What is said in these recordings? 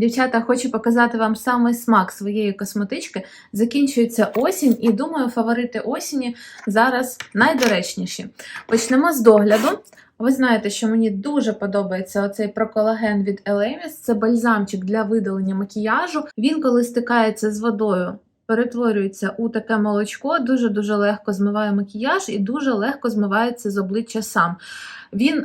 Дівчата, хочу показати вам самий смак своєї косметички. Закінчується осінь, і думаю, фаворити осені зараз найдоречніші. Почнемо з догляду. Ви знаєте, що мені дуже подобається оцей проколаген від Elemis. Це бальзамчик для видалення макіяжу. Він, коли стикається з водою, перетворюється у таке молочко, дуже-дуже легко змиває макіяж і дуже легко змивається з обличчя сам. Він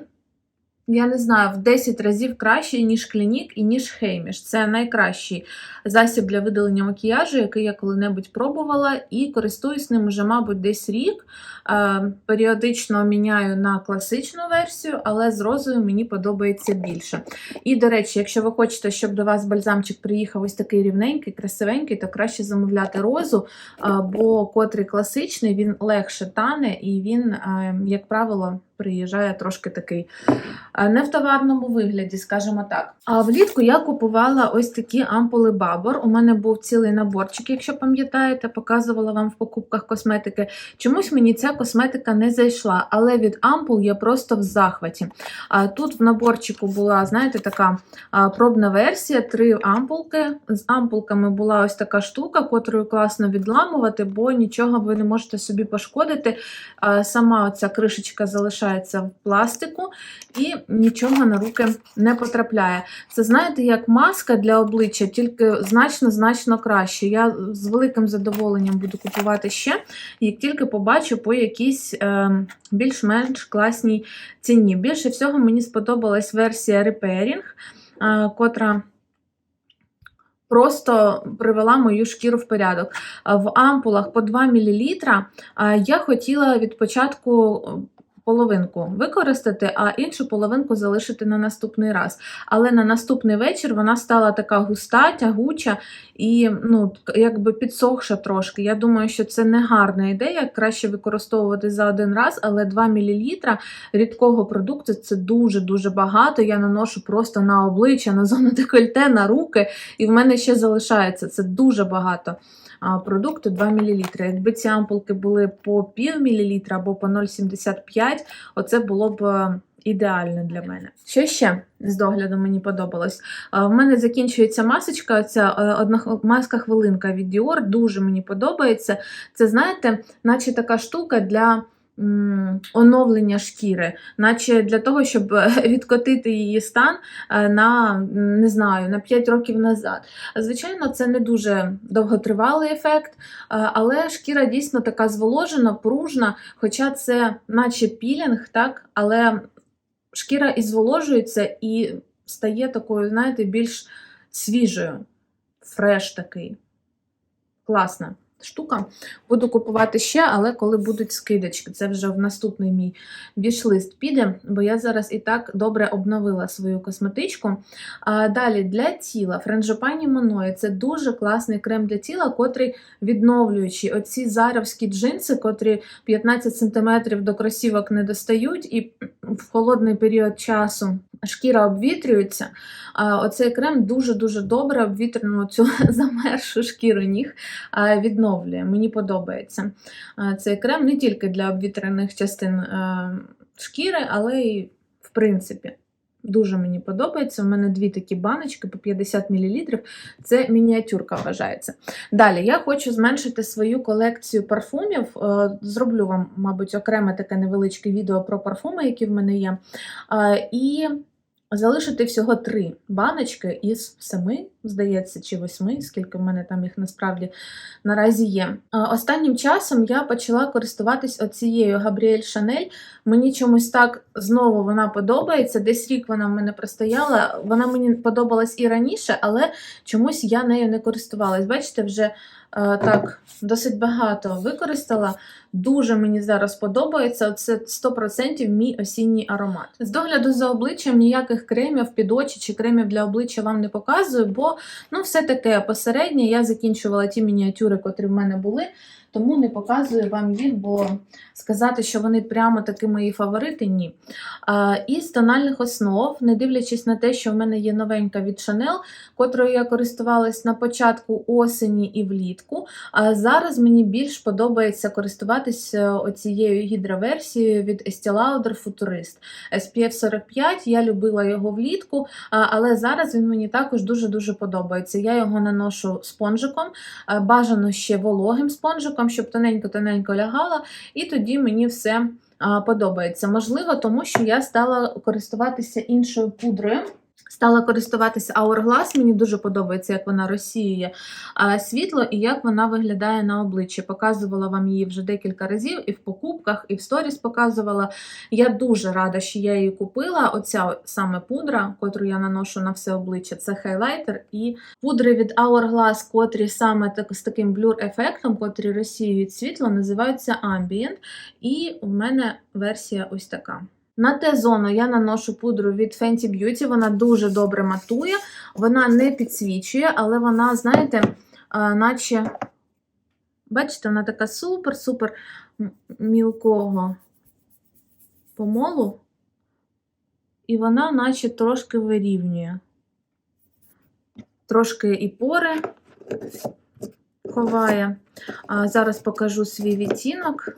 я не знаю, в 10 разів кращий, ніж клінік і ніж Хейміш. Це найкращий засіб для видалення макіяжу, який я коли-небудь пробувала, і користуюсь ним уже, мабуть, десь рік. Е, Періодично міняю на класичну версію, але з розою мені подобається більше. І, до речі, якщо ви хочете, щоб до вас бальзамчик приїхав ось такий рівненький, красивенький, то краще замовляти розу, е, бо котрий класичний, він легше тане і він, е, як правило, приїжджає трошки такий е, не в товарному вигляді, скажімо так. А влітку я купувала ось такі ампули Бабор. У мене був цілий наборчик, якщо пам'ятаєте, показувала вам в покупках косметики. Чомусь мені ця косметика не зайшла, але від ампул я просто в захваті. А тут в наборчику була, знаєте, така пробна версія, три ампулки. З ампулками була ось така штука, котрою класно відламувати, бо нічого ви не можете собі пошкодити. Сама оця кришечка залишається в пластику і нічого на руки не потрапляє. Це знаєте, як маска для обличчя, тільки значно-значно краще. Я з великим задоволенням буду купувати ще, як тільки побачу по якійсь е, більш-менш класній ціні. Більше всього мені сподобалась версія Repairing, е, котра. Просто привела мою шкіру в порядок. В ампулах по 2 мл я хотіла від початку половинку використати, а іншу половинку залишити на наступний раз. Але на наступний вечір вона стала така густа, тягуча і ну, якби підсохша трошки. Я думаю, що це не гарна ідея. Краще використовувати за один раз, але 2 мл рідкого продукту це дуже-дуже багато. Я наношу просто на обличчя, на зону декольте, на руки, і в мене ще залишається. Це дуже багато продукту 2 мл. Якби ці ампулки були по пів мілілітра або по 0,75, оце було б е, ідеально для мене. Що ще з догляду мені подобалось? А, В мене закінчується масочка, ця е, одна маска хвилинка від Dior, дуже мені подобається. Це, знаєте, наче така штука для. Оновлення шкіри, наче для того, щоб е, відкотити її стан е, на не знаю, на 5 років назад. Звичайно, це не дуже довготривалий ефект, е, але шкіра дійсно така зволожена, пружна, хоча це наче пілінг, так, але шкіра і зволожується і стає такою, знаєте, більш свіжою. Фреш такий. Класна штука. Буду купувати ще, але коли будуть скидочки. Це вже в наступний мій вішлист піде, бо я зараз і так добре обновила свою косметичку. А далі для тіла френжопані Моної це дуже класний крем для тіла, котрий відновлюючий. Оці заровські джинси, котрі 15 см до кросівок не достають, і в холодний період часу шкіра обвітрюється. Оцей крем дуже-дуже добре обвітрену цю замершу шкіру ніг відновлює. Мені подобається цей крем не тільки для обвітрених частин шкіри, але й в принципі. Дуже мені подобається. У мене дві такі баночки по 50 мл. Це мініатюрка вважається. Далі я хочу зменшити свою колекцію парфумів. Е, Зроблю вам, мабуть, окреме таке невеличке відео про парфуми, які в мене є. Е, І залишити всього три баночки із семи, здається, чи восьми, скільки в мене там їх насправді наразі є. Останнім часом я почала користуватись оцією Габріель Шанель. Мені чомусь так знову вона подобається. Десь рік вона в мене простояла. Вона мені подобалась і раніше, але чомусь я нею не користувалась. Бачите, вже так досить багато використала. Дуже мені зараз подобається. Це 100% мій осінній аромат. З догляду за обличчям ніяких кремів під очі чи кремів для обличчя вам не показую, бо ну все таке посереднє. Я закінчувала ті мініатюри, котрі в мене були. Тому не показую вам їх, бо сказати, що вони прямо таки мої фаворити, ні. А, із тональних основ, не дивлячись на те, що в мене є новенька від Chanel, котрою я користувалась на початку осені і влітку. А зараз мені більш подобається користуватися оцією гідроверсією від Estee Lauder Futurist. SPF 45, я любила його влітку, але зараз він мені також дуже-дуже подобається. Я його наношу спонжиком, бажано ще вологим спонжиком, щоб тоненько-тоненько лягала, і тоді мені все подобається. Можливо, тому що я стала користуватися іншою пудрою. Стала користуватися Hourglass, мені дуже подобається, як вона розсіює світло і як вона виглядає на обличчі. Показувала вам її вже декілька разів, і в покупках, і в сторіс показувала. Я дуже рада, що я її купила. Оця саме пудра, котру я наношу на все обличчя, це хайлайтер. І пудри від Hourglass, котрі саме так, з таким блюр-ефектом, котрі розсіюють світло, називаються Ambient. І в мене версія ось така. На Т-зону я наношу пудру від Fenty Beauty, вона дуже добре матує, вона не підсвічує, але вона, знаєте, наче, бачите, вона така супер-супер мілкого помолу, і вона, наче, трошки вирівнює. Трошки і пори ховає. Зараз покажу свій відтінок.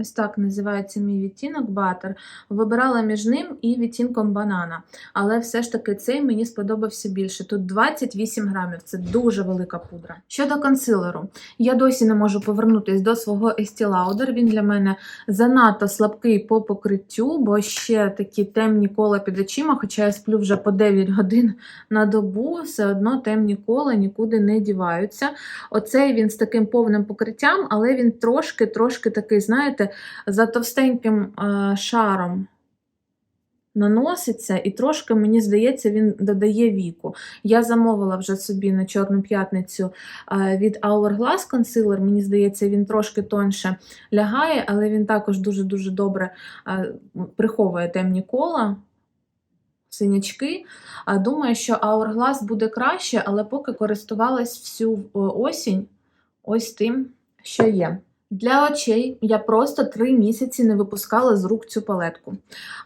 Ось так називається мій відтінок Butter. Вибирала між ним і відтінком банана. Але все ж таки цей мені сподобався більше. Тут 28 грамів, це дуже велика пудра. Щодо консилеру, я досі не можу повернутися до свого Estee Lauder. Він для мене занадто слабкий по покриттю, бо ще такі темні кола під очима, хоча я сплю вже по 9 годин на добу, все одно темні кола нікуди не діваються. Оцей він з таким повним покриттям, але він трошки-трошки такий, знаєте, за товстеньким е, шаром наноситься, і трошки, мені здається, він додає віку. Я замовила вже собі на Чорну п'ятницю е, від Hourglass консилер. Мені здається, він трошки тоньше лягає, але він також дуже-дуже добре е, приховує темні кола. Синячки. Думаю, що Hourglass буде краще, але поки користувалась всю осінь ось тим, що є. Для очей я просто три місяці не випускала з рук цю палетку.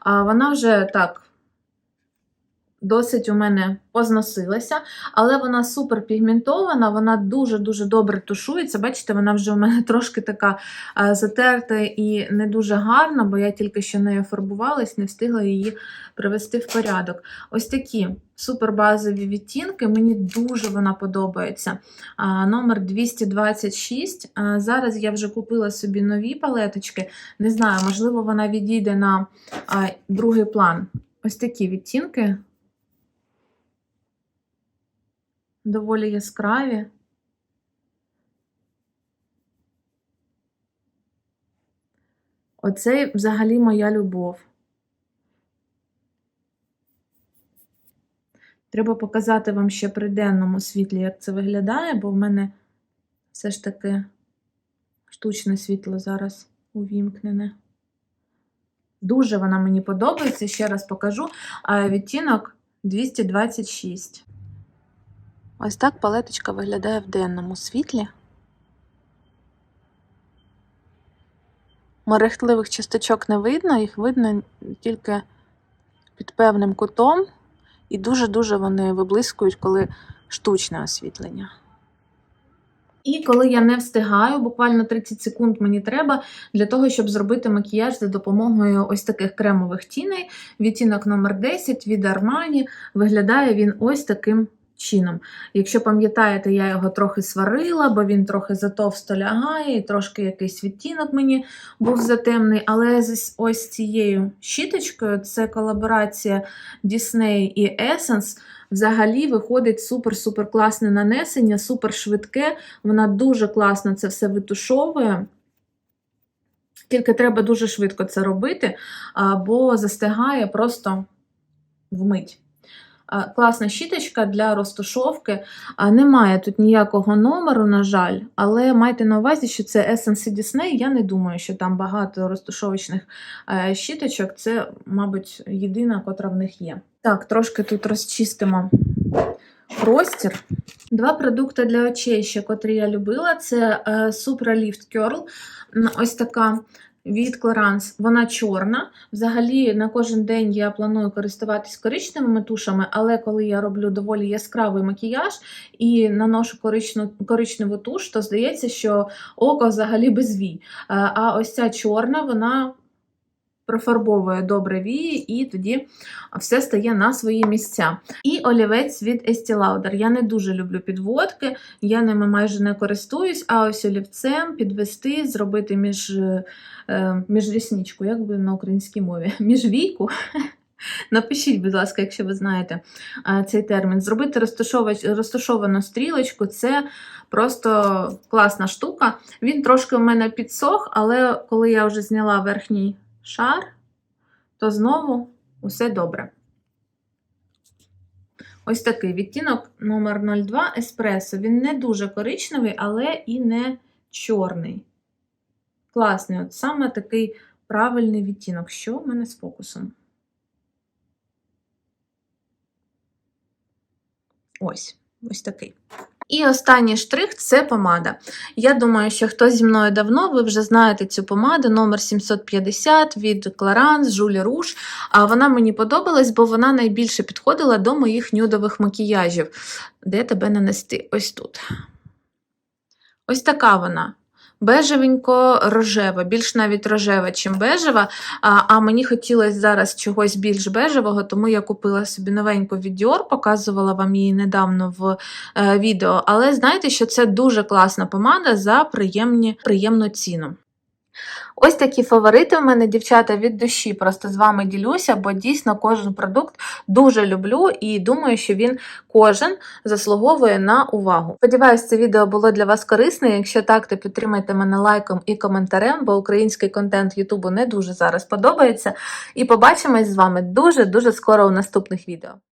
А вона вже так досить у мене позносилася, але вона супер пігментована, вона дуже-дуже добре тушується. Бачите, вона вже у мене трошки така а, затерта і не дуже гарна, бо я тільки що нею фарбувалась, не встигла її привести в порядок. Ось такі супербазові відтінки, мені дуже вона подобається. Номер 226. А, Зараз я вже купила собі нові палеточки. Не знаю, можливо, вона відійде на другий план. Ось такі відтінки. Доволі яскраві. Оце взагалі моя любов. Треба показати вам ще при денному світлі, як це виглядає, бо в мене все ж таки штучне світло зараз увімкнене. Дуже вона мені подобається, ще раз покажу. А відтінок 226. Ось так палеточка виглядає в денному світлі. Мерехтливих часточок не видно, їх видно тільки під певним кутом. І дуже-дуже вони виблискують, коли штучне освітлення. І коли я не встигаю, буквально 30 секунд мені треба для того, щоб зробити макіяж за допомогою ось таких кремових тіней. Відтінок номер 10 від Armani. Виглядає він ось таким чином. Якщо пам'ятаєте, я його трохи сварила, бо він трохи затовсто лягає, і трошки якийсь відтінок мені був затемний. Але з ось цією щіточкою, це колаборація Disney і Essence, взагалі виходить супер-супер класне нанесення, супер швидке. Вона дуже класно це все витушовує. Тільки треба дуже швидко це робити, бо застигає просто вмить. Класна щіточка для розтушовки. Немає тут ніякого номеру, на жаль, але майте на увазі, що це Essence Disney. Я не думаю, що там багато розтушовочних е, щіточок. Це, мабуть, єдина, котра в них є. Так, трошки тут розчистимо простір. Два продукти для очей, ще котрі я любила, це е, Supra Lift Curl. Ось така від Clarins, вона чорна. Взагалі, на кожен день я планую користуватись коричневими тушами, але коли я роблю доволі яскравий макіяж і наношу коричну, коричневу туш, то здається, що око взагалі без вій. Е, А ось ця чорна, вона профарбовує добре вії, і тоді все стає на свої місця. І олівець від Estee Lauder. Я не дуже люблю підводки, я ними майже не користуюсь, а ось олівцем підвести, зробити між, е, міжрісничку, як би на українській мові, міжвійку. Напишіть, будь ласка, якщо ви знаєте е, цей термін. Зробити розташовану стрілочку це просто класна штука. Він трошки у мене підсох, але коли я вже зняла верхній шар, то знову усе добре. Ось такий відтінок номер 02 Еспресо. Він не дуже коричневий, але і не чорний. Класний, от саме такий правильний відтінок. Що в мене з фокусом? Ось, ось такий. І останній штрих це помада. Я думаю, що хтось зі мною давно, ви вже знаєте цю помаду номер 750 від Clarins Rouge. А вона мені подобалась, бо вона найбільше підходила до моїх нюдових макіяжів. Де тебе нанести? Ось тут. Ось така вона. Бежевенько-рожева, більш навіть рожева, чим бежева. А, а мені хотілося зараз чогось більш бежевого, тому я купила собі новеньку від Dior, показувала вам її недавно в е, відео. Але знаєте, що це дуже класна помада за приємні, приємну ціну. Ось такі фаворити в мене, дівчата, від душі. Просто з вами ділюся, бо дійсно кожен продукт дуже люблю і думаю, що він кожен заслуговує на увагу. Сподіваюсь, це відео було для вас корисне. Якщо так, то підтримайте мене лайком і коментарем, бо український контент Ютубу не дуже зараз подобається. І побачимось з вами дуже-дуже скоро у наступних відео.